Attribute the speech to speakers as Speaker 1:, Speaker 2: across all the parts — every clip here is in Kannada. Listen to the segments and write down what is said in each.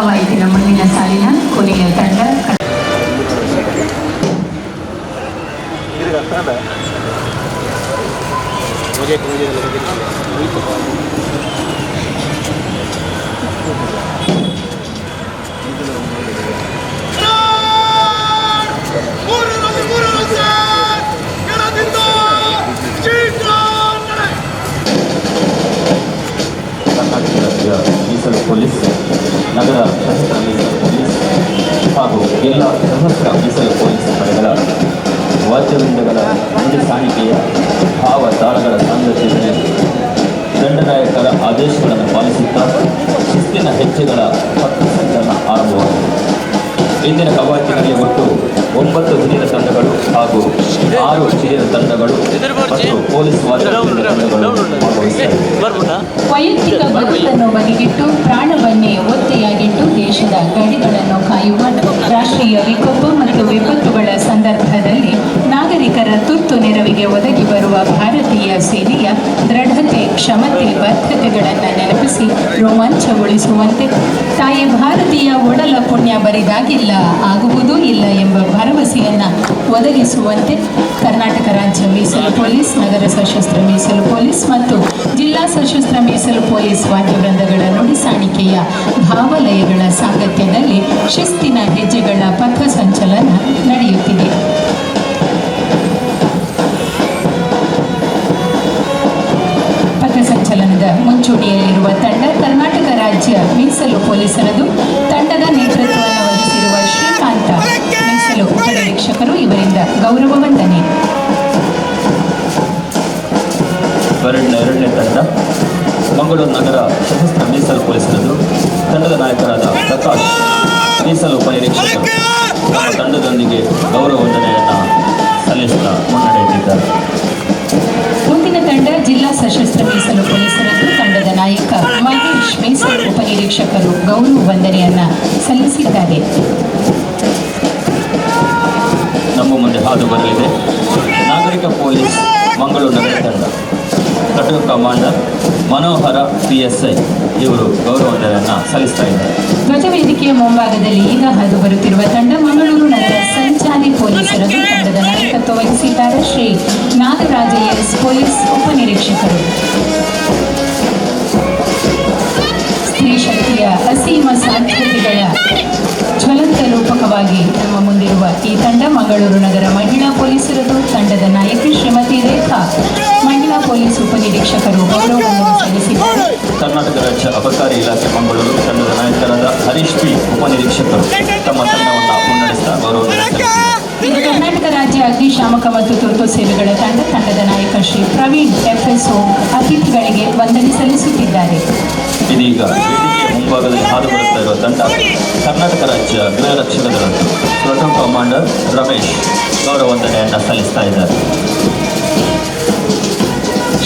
Speaker 1: ಕವಾಯತಿನ ಮುಂದಿನ ಸಾಲಿನ ಕೊನೆಯ ತಂಡ
Speaker 2: ಮೂರರಲ್ಲಿ
Speaker 3: ಎಲ್ಲ ಸಶಸ್ತ್ರ ಮೀಸಲು ಪೊಲೀಸ್ ಪಡೆಗಳ ವಾದ್ಯವೃಂದಗಳ ಮುಂದೆ ಸಾಹಿತಿಯ ಭಾವ ತಾಳಗಳ ಸಾಂಗತ್ಯದಲ್ಲಿ ದಂಡನಾಯಕರ ಆದೇಶಗಳನ್ನು ಪಾಲಿಸುತ್ತಾ ಶಿಸ್ತಿನ ಹೆಜ್ಜೆಗಳ ಪಟ್ಟು ಸಂಚಲನ ಆರಂಭವಾಗಿದೆ. ಇಂದಿನ ಕವಾಯತಿನಲ್ಲಿ ಒಟ್ಟು ಒಂಬತ್ತು ಹಿರಿಯರ ತಂಡಗಳು ಹಾಗೂ ಆರು ಹಿರಿಯರ ತಂಡಗಳು ಮತ್ತು ಪೊಲೀಸ್
Speaker 1: ವೈಯಕ್ತಿಕ ಬದುಕನ್ನು ಬದಿಗಿಟ್ಟು ಪ್ರಾಣವನ್ನೇ ಒತ್ತೆಯಾಗಿಟ್ಟು ದೇಶದ ಗಡಿಗಳನ್ನು ಕಾಯುವ ವಿಕೋಪ ಮತ್ತು ವಿಪತ್ತುಗಳ ಸಂದರ್ಭದಲ್ಲಿ ನಾಗರಿಕರ ತುರ್ತು ನೆರವಿಗೆ ಒದಗಿ ಬರುವ ಭಾರತೀಯ ಸೇನೆಯ ಕ್ಷಮತೆ ಬದ್ಧತೆಗಳನ್ನು ನೆನಪಿಸಿ. ರೋಮಾಂಚಗೊಳಿಸುವಂತೆ ತಾಯಿ ಭಾರತೀಯ ಒಡಲ ಪುಣ್ಯ ಬರಿದಾಗಿಲ್ಲ, ಆಗುವುದೂ ಇಲ್ಲ ಎಂಬ ಭರವಸೆಯನ್ನು ಒದಗಿಸುವಂತೆ ಕರ್ನಾಟಕ ರಾಜ್ಯ ಮೀಸಲು ಪೊಲೀಸ್, ನಗರ ಸಶಸ್ತ್ರ ಮೀಸಲು ಪೊಲೀಸ್ ಮತ್ತು ಜಿಲ್ಲಾ ಸಶಸ್ತ್ರ ಮೀಸಲು ಪೊಲೀಸ್ ವಾದ್ಯವೃಂದಗಳ ನುಡಿಸಾಣಿಕೆಯ ಭಾವಲಯಗಳ ಸಾಂಗತ್ಯದಲ್ಲಿ ಶಿಸ್ತಿನ ಹೆಜ್ಜೆಗಳ ಪಥ ಮೀಸಲು ಪೊಲೀಸರದು ತಂಡದ ನೇತೃತ್ವವನ್ನು ವಹಿಸಿರುವ ಶ್ರೀಕಾಂತ ಮೀಸಲು ಉಪನಿರೀಕ್ಷಕರು ಇವರಿಂದ ಗೌರವ ವಂದನೆ.
Speaker 3: ಎರಡನೇ ತಂಡ, ಮಂಗಳೂರು ನಗರ ಸಶಸ್ತ್ರ ಮೀಸಲು ಪೊಲೀಸರದು, ತಂಡದ ನಾಯಕರಾದ ಪ್ರಕಾಶ್ ಮೀಸಲು ಉಪನಿರೀಕ್ಷಕರು. ತಂಡದೊಂದಿಗೆ ಗೌರವ ವಂದನೆಯನ್ನು
Speaker 1: ಉಪನಿರೀಕ್ಷಕರು ಗೌರವ ವಂದನೆಯನ್ನ ಸಲ್ಲಿಸಿದ್ದಾರೆ.
Speaker 3: ನಮ್ಮ ಮುಂದೆ ಹಾದು ಬರಲಿದೆ. ನಾಗರಿಕ ಪೊಲೀಸ್ ಮಂಗಳೂರು ನಗರ ತಂಡ ಕಟು commander Manohara P S I ಇವರು ಗೌರವ ವಂದನೆಯನ್ನು ಸಲ್ಲಿಸ್ತಾ ಇದ್ದಾರೆ.
Speaker 1: ಧ್ವಜವೇದಿಕೆಯ ಮುಂಭಾಗದಲ್ಲಿ ಈಗ ಹಾದು ಬರುತ್ತಿರುವ ತಂಡ ಮಂಗಳೂರು ಅಸೀಮ ಸಾಧ್ಯತೆಗಳ ಜ್ವಲಂತ ರೂಪಕವಾಗಿ ನಮ್ಮ ಮುಂದಿರುವ ಈ ತಂಡ ಮಂಗಳೂರು ನಗರ ಮಹಿಳಾ ಪೊಲೀಸರದು ತಂಡದ ನಾಯಕಿ ಶ್ರೀಮತಿ ರೇಖಾ. ಮಹಿಳಾ ಪೊಲೀಸ್ ಉಪನಿರೀಕ್ಷಕರು ಗೌರವವನ್ನು ಸಲ್ಲಿಸಿದ್ದಾರೆ.
Speaker 3: ಕರ್ನಾಟಕ ರಾಜ್ಯ ಅಬಕಾರಿ ಇಲಾಖೆ ಮಂಗಳೂರು ತಂಡದ ನಾಯಕರಾದ ಹರೀಶ್ ಪಿ ಉಪನಿರೀಕ್ಷಕರು ತಮ್ಮ ತಂಡವನ್ನು ಗೌರವ
Speaker 1: ಇದು ಕರ್ನಾಟಕ ರಾಜ್ಯ ಅಗ್ನಿಶಾಮಕ ಮತ್ತು ತುರ್ತು ಸೇವೆಗಳ ತಂಡ ತಂಡದ ನಾಯಕ ಶ್ರೀ ಪ್ರವೀಣ್ ಎಫ್ಎಸ್ಒ ಅತಿಥಿಗಳಿಗೆ ವಂದನೆ ಸಲ್ಲಿಸುತ್ತಿದ್ದಾರೆ.
Speaker 3: ಇದೀಗ ಮುಂಭಾಗದಲ್ಲಿ ಹಾದು ಬರುತ್ತಾ ಇರುವ ತಂಡ ಕರ್ನಾಟಕ ರಾಜ್ಯ ಗೃಹ ರಕ್ಷಕ ದಳದ್ದು ಪ್ರೋಟೋನ್ ಕಮಾಂಡರ್ ರಮೇಶ್ ಗೌರವ ವಂದನೆಯನ್ನು ಸಲ್ಲಿಸ್ತಾ ಇದ್ದಾರೆ.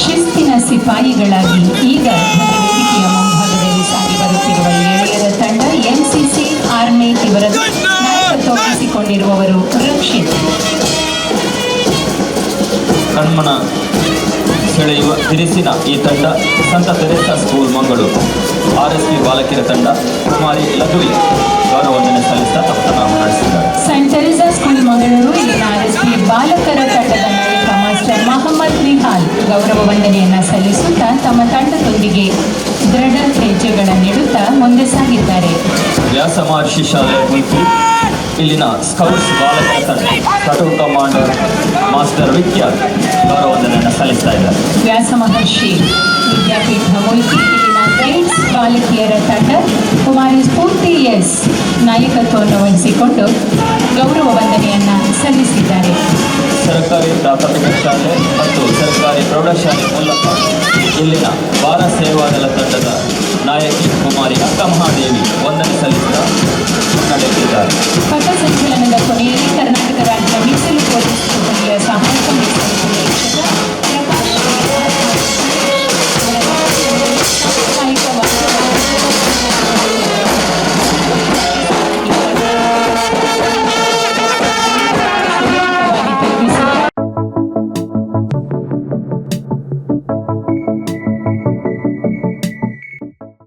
Speaker 1: ಶಿಸ್ತಿನ ಸಿಪಾಯಿಗಳಾಗಿ ಈಗ ವೇದಿಕೆಯ ಮುಂಭಾಗದಲ್ಲಿ ಸಾಗಿ ಬರುತ್ತಿರುವ ಏಳೆಯರ ತಂಡ ಎನ್ಸಿಸಿ ಆರ್ಮಿ ಇವರ ವಹಿಸಿಕೊಂಡಿರುವವರು ರಕ್ಷಿತ್.
Speaker 3: ಕಣ್ಮನ ಸೆಳೆಯುವ ತಿರಿಸಿನ ಈ ತಂಡ ಸಂತ Teresa school Mangaluru. R S P ಬಾಲಕಿಯರ ತಂಡ ಕುಮಾರಿ ಲಘುವಿ ಗೌರವಂದನೆ ಸಲ್ಲಿಸುತ್ತಾ ಸಲ್ಲಿಸ್ತಾ ತಮ್ಮ ನಡೆಸಿದ್ದಾರೆ
Speaker 1: ಸೈಂಟ್ ತೆರೆಸಾ ಸ್ಕೂಲ್ ಮಂಗಳೂರು ಇಲ್ಲಿನ ಪಿ ಬಾಲಕರ ತಂಡದ ನಾಯಕ ಮಾಸ್ಟರ್ ಮಹಮ್ಮದ್ ನಿಹಾಲ್ ಗೌರವ ವಂದನೆಯನ್ನ ಸಲ್ಲಿಸುತ್ತಾ ತಮ್ಮ ತಂಡದೊಂದಿಗೆ ದೃಢ ಹೆಜ್ಜೆಗಳನ್ನಿಡುತ್ತಾ ಮುಂದೆ ಸಾಗಿದ್ದಾರೆ.
Speaker 3: ವ್ಯಾಸ ಮಹರ್ಷಿ ಶಾಲೆ ಮುಲ್ಕಿ ಇಲ್ಲಿನ ಸ್ಕೌಟ್ಸ್ ಬಾಲಕರ ತಂಡ ಕಟು ಕಮಾಂಡರ್ ಮಾಸ್ಟರ್ ವಿಖ್ಯಾತ್ ಗೌರವಂದನೆಯನ್ನು ಸಲ್ಲಿಸ್ತಾ ಇದ್ದಾರೆ.
Speaker 1: ವ್ಯಾಸ ಮಹರ್ಷಿ ವಿದ್ಯಾಪೀಠ ಮುಲ್ಕಿ ಇಲ್ಲಿನ ಗೈಡ್ಸ್ ಬಾಲಕಿಯರ ತಂಡ ಕುಮಾರಿ ಸ್ಫೂರ್ತಿ ಎಸ್ ನಾಯಕತ್ವವನ್ನು ವಹಿಸಿಕೊಂಡು ಗೌರವ ವಂದನೆಯನ್ನ ಸಲ್ಲಿಸಿದ್ದಾರೆ.
Speaker 3: ಸರ್ಕಾರಿ ಪ್ರಾಥಮಿಕ ಶಾಲೆ ಮತ್ತು ಸರ್ಕಾರಿ ಪ್ರೌಢಶಾಲೆ ಮೂಲಕ ಇಲ್ಲಿನ ಬಾಲ ಸೇವಾದಳ ತಂಡದ